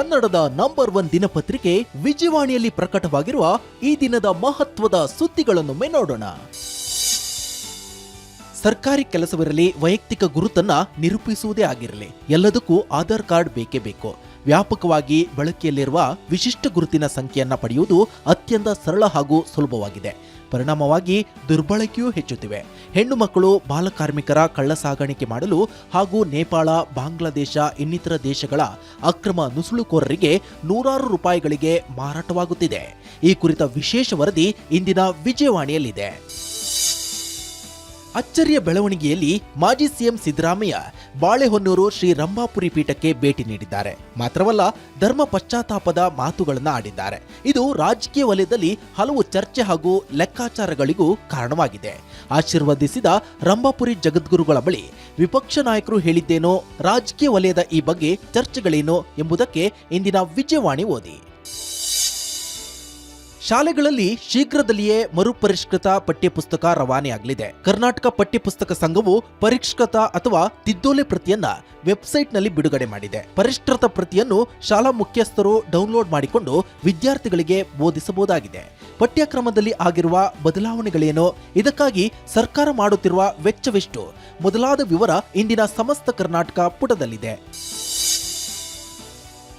ಕನ್ನಡದ number one ದಿನಪತ್ರಿಕೆ ವಿಜಯವಾಣಿಯಲ್ಲಿ ಪ್ರಕಟವಾಗಿರುವ ಈ ದಿನದ ಮಹತ್ವದ ಸುದ್ದಿಗಳನ್ನೊಮ್ಮೆ ನೋಡೋಣ. ಸರ್ಕಾರಿ ಕೆಲಸವಿರಲಿ, ವೈಯಕ್ತಿಕ ಗುರುತನ್ನ ನಿರೂಪಿಸುವುದೇ ಆಗಿರಲಿ, ಎಲ್ಲದಕ್ಕೂ ಆಧಾರ್ ಕಾರ್ಡ್ ಬೇಕೇ ಬೇಕು. ವ್ಯಾಪಕವಾಗಿ ಬಳಕೆಯಲ್ಲಿರುವ ವಿಶಿಷ್ಟ ಗುರುತಿನ ಸಂಖ್ಯೆಯನ್ನು ಪಡೆಯುವುದು ಅತ್ಯಂತ ಸರಳ ಹಾಗೂ ಸುಲಭವಾಗಿದೆ. ಪರಿಣಾಮವಾಗಿ ದುರ್ಬಳಕೆಯೂ ಹೆಚ್ಚುತ್ತಿವೆ. ಹೆಣ್ಣು ಮಕ್ಕಳು ಬಾಲಕಾರ್ಮಿಕರ ಕಳ್ಳ ಸಾಗಾಣಿಕೆ ಮಾಡಲು ಹಾಗೂ ನೇಪಾಳ, ಬಾಂಗ್ಲಾದೇಶ, ಇನ್ನಿತರ ದೇಶಗಳ ಅಕ್ರಮ ನುಸುಳುಕೋರರಿಗೆ ನೂರಾರು ರೂಪಾಯಿಗಳಿಗೆ ಮಾರಾಟವಾಗುತ್ತಿದೆ. ಈ ಕುರಿತ ವಿಶೇಷ ವರದಿ ಇಂದಿನ ವಿಜಯವಾಣಿಯಲ್ಲಿದೆ. ಅಚ್ಚರಿಯ ಬೆಳವಣಿಗೆಯಲ್ಲಿ ಮಾಜಿ ಸಿಎಂ ಸಿದ್ದರಾಮಯ್ಯ ಬಾಳೆಹೊನ್ನೂರು ಶ್ರೀ ರಂಭಾಪುರಿ ಪೀಠಕ್ಕೆ ಭೇಟಿ ನೀಡಿದ್ದಾರೆ. ಮಾತ್ರವಲ್ಲ, ಧರ್ಮ ಪಶ್ಚಾತ್ತಾಪದ ಮಾತುಗಳನ್ನ ಆಡಿದ್ದಾರೆ. ಇದು ರಾಜಕೀಯ ವಲಯದಲ್ಲಿ ಹಲವು ಚರ್ಚೆ ಹಾಗೂ ಲೆಕ್ಕಾಚಾರಗಳಿಗೂ ಕಾರಣವಾಗಿದೆ. ಆಶೀರ್ವದಿಸಿದ ರಂಭಾಪುರಿ ಜಗದ್ಗುರುಗಳ ಬಳಿ ವಿಪಕ್ಷ ನಾಯಕರು ಹೇಳಿದ್ದೇನೋ ರಾಜಕೀಯ ವಲಯದ ಈ ಬಗ್ಗೆ ಚರ್ಚೆಗಳೇನೋ ಎಂಬುದಕ್ಕೆ ಇಂದಿನ ವಿಜಯವಾಣಿ ಓದಿ. ಶಾಲೆಗಳಲ್ಲಿ ಶೀಘ್ರದಲ್ಲಿಯೇ ಮರುಪರಿಷ್ಕೃತ ಪಠ್ಯಪುಸ್ತಕ ರವಾನೆಯಾಗಲಿದೆ ಕರ್ನಾಟಕ ಪಠ್ಯಪುಸ್ತಕ ಸಂಘವು ಪರಿಷ್ಕೃತ ಅಥವಾ ತಿದ್ದೋಲೆ ಪ್ರತಿಯನ್ನ ವೆಬ್ಸೈಟ್ನಲ್ಲಿ ಬಿಡುಗಡೆ ಮಾಡಿದೆ. ಪರಿಷ್ಕೃತ ಪ್ರತಿಯನ್ನು ಶಾಲಾ ಮುಖ್ಯಸ್ಥರು ಡೌನ್ಲೋಡ್ ಮಾಡಿಕೊಂಡು ವಿದ್ಯಾರ್ಥಿಗಳಿಗೆ ಬೋಧಿಸಬಹುದಾಗಿದೆ. ಪಠ್ಯಕ್ರಮದಲ್ಲಿ ಆಗಿರುವ ಬದಲಾವಣೆಗಳೇನು? ಇದಕ್ಕಾಗಿ ಸರ್ಕಾರ ಮಾಡುತ್ತಿರುವ ವೆಚ್ಚವೆಷ್ಟು? ಮೊದಲಾದ ವಿವರ ಇಂದಿನ ಸಮಸ್ತ ಕರ್ನಾಟಕ ಪುಟದಲ್ಲಿದೆ.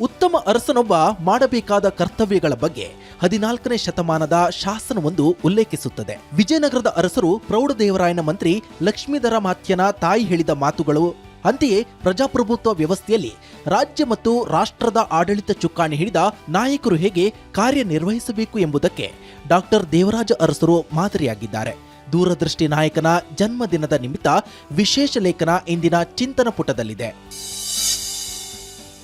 ಉತ್ತಮ ಅರಸನೊಬ್ಬ ಮಾಡಬೇಕಾದ ಕರ್ತವ್ಯಗಳ ಬಗ್ಗೆ ಹದಿನಾಲ್ಕನೇ ಶತಮಾನದ ಶಾಸನವೊಂದು ಉಲ್ಲೇಖಿಸುತ್ತದೆ. ವಿಜಯನಗರದ ಅರಸರು ಪ್ರೌಢದೇವರಾಯನ ಮಂತ್ರಿ ಲಕ್ಷ್ಮೀಧರ ಮಾತ್ಯನ ತಾಯಿ ಹೇಳಿದ ಮಾತುಗಳು, ಅಂತೆಯೇ ಪ್ರಜಾಪ್ರಭುತ್ವ ವ್ಯವಸ್ಥೆಯಲ್ಲಿ ರಾಜ್ಯ ಮತ್ತು ರಾಷ್ಟ್ರದ ಆಡಳಿತ ಚುಕ್ಕಾಣಿ ಹಿಡಿದ ನಾಯಕರು ಹೇಗೆ ಕಾರ್ಯನಿರ್ವಹಿಸಬೇಕು ಎಂಬುದಕ್ಕೆ ಡಾಕ್ಟರ್ ದೇವರಾಜ ಅರಸರು ಮಾದರಿಯಾಗಿದ್ದಾರೆ. ದೂರದೃಷ್ಟಿ ನಾಯಕನ ಜನ್ಮದಿನದ ನಿಮಿತ್ತ ವಿಶೇಷ ಲೇಖನ ಇಂದಿನ ಚಿಂತನ ಪುಟದಲ್ಲಿದೆ.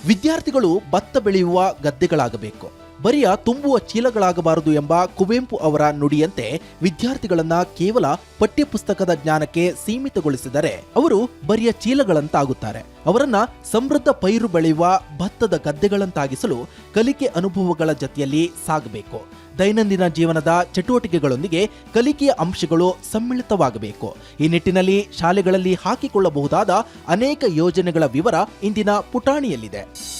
ವಿದ್ಯಾರ್ಥಿಗಳು ಭತ್ತ ಬೆಳೆಯುವ ಗದ್ದೆಗಳಾಗಬೇಕು. ಬರಿಯ ತುಂಬುವ ಚೀಲಗಳಾಗಬಾರದು ಎಂಬ ಕುವೆಂಪು ಅವರ ನುಡಿಯಂತೆ ವಿದ್ಯಾರ್ಥಿಗಳನ್ನ ಕೇವಲ ಪಠ್ಯಪುಸ್ತಕದ ಜ್ಞಾನಕ್ಕೆ ಸೀಮಿತಗೊಳಿಸಿದರೆ ಅವರು ಬರಿಯ ಚೀಲಗಳಂತಾಗುತ್ತಾರೆ. ಅವರನ್ನ ಸಮೃದ್ಧ ಪೈರು ಬೆಳೆಯುವ ಭತ್ತದ ಗದ್ದೆಗಳಂತಾಗಿಸಲು ಕಲಿಕೆ ಅನುಭವಗಳ ಜತೆಯಲ್ಲಿ ಸಾಗಬೇಕು. ದೈನಂದಿನ ಜೀವನದ ಚಟುವಟಿಕೆಗಳೊಂದಿಗೆ ಕಲಿಕೆಯ ಅಂಶಗಳು ಸಮ್ಮಿಳಿತವಾಗಬೇಕು. ಈ ನಿಟ್ಟಿನಲ್ಲಿ ಶಾಲೆಗಳಲ್ಲಿ ಹಾಕಿಕೊಳ್ಳಬಹುದಾದ ಅನೇಕ ಯೋಜನೆಗಳ ವಿವರ ಇಂದಿನ ಪುಟಾಣಿಯಲ್ಲಿದೆ.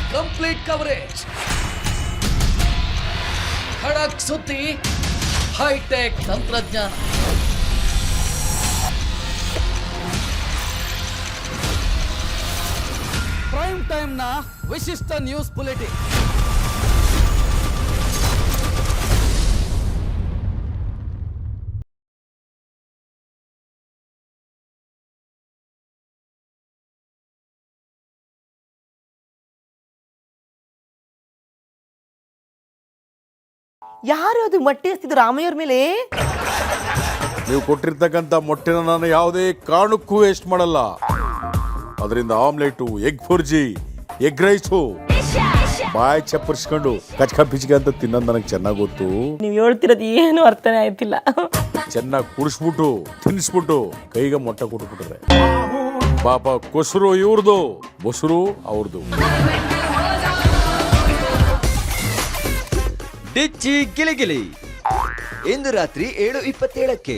ಕಂಪ್ಲೀಟ್ ಕವರೇಜ್ ಖಡಕ್ ಸುದ್ದಿ ಹೈಟೆಕ್ ತಂತ್ರಜ್ಞಾನ. ಪ್ರೈಮ್ ಟೈಮ್ನ ವಿಶಿಷ್ಟ ನ್ಯೂಸ್ ಬುಲೆಟಿನ್ ಯಾರು ಅದು ಮೊಟ್ಟೆ ಹಚ್ತಿದ್ರು ರಾಮಯ್ಯವ್ರ ಮೇಲೆ? ನೀವು ಕೊಟ್ಟಿರ್ತಕ್ಕಂಥ ಮೊಟ್ಟೆನ ನಾನು ಯಾವುದೇ ಕಾರಣಕ್ಕೂ ವೇಸ್ಟ್ ಮಾಡಲ್ಲ. ಅದರಿಂದ omelette egg bhurji egg rice ಬಾಯಿ ಚಪ್ಪರ್ಸ್ಕೊಂಡು ಕಚ್ಕ ಪಿಚ್ಕ ಅಂತ ತಿನ್ನೋದು ನನಗೆ ಚೆನ್ನಾಗಿ ಗೊತ್ತು. ನೀವು ಹೇಳ್ತಿರೋದು ಏನು ಅರ್ಥನೇ ಆಯ್ತಿಲ್ಲ. ಚೆನ್ನಾಗಿ ಕುಡಿಸ್ಬಿಟ್ಟು ತಿನ್ನಿಸ್ಬಿಟ್ಟು ಕೈಗೆ ಮೊಟ್ಟೆ ಕೊಟ್ಬಿಟ್ರೆ. ಪಾಪ ಕೊಸರು ಇವ್ರದು ಮೊಸರು ಅವ್ರದ್ದು ಡಿಚ್ಚಿ ಗಿಲಿಗಿಲಿ ಇಂದು ರಾತ್ರಿ ಏಳು ಇಪ್ಪತ್ತೇಳಕ್ಕೆ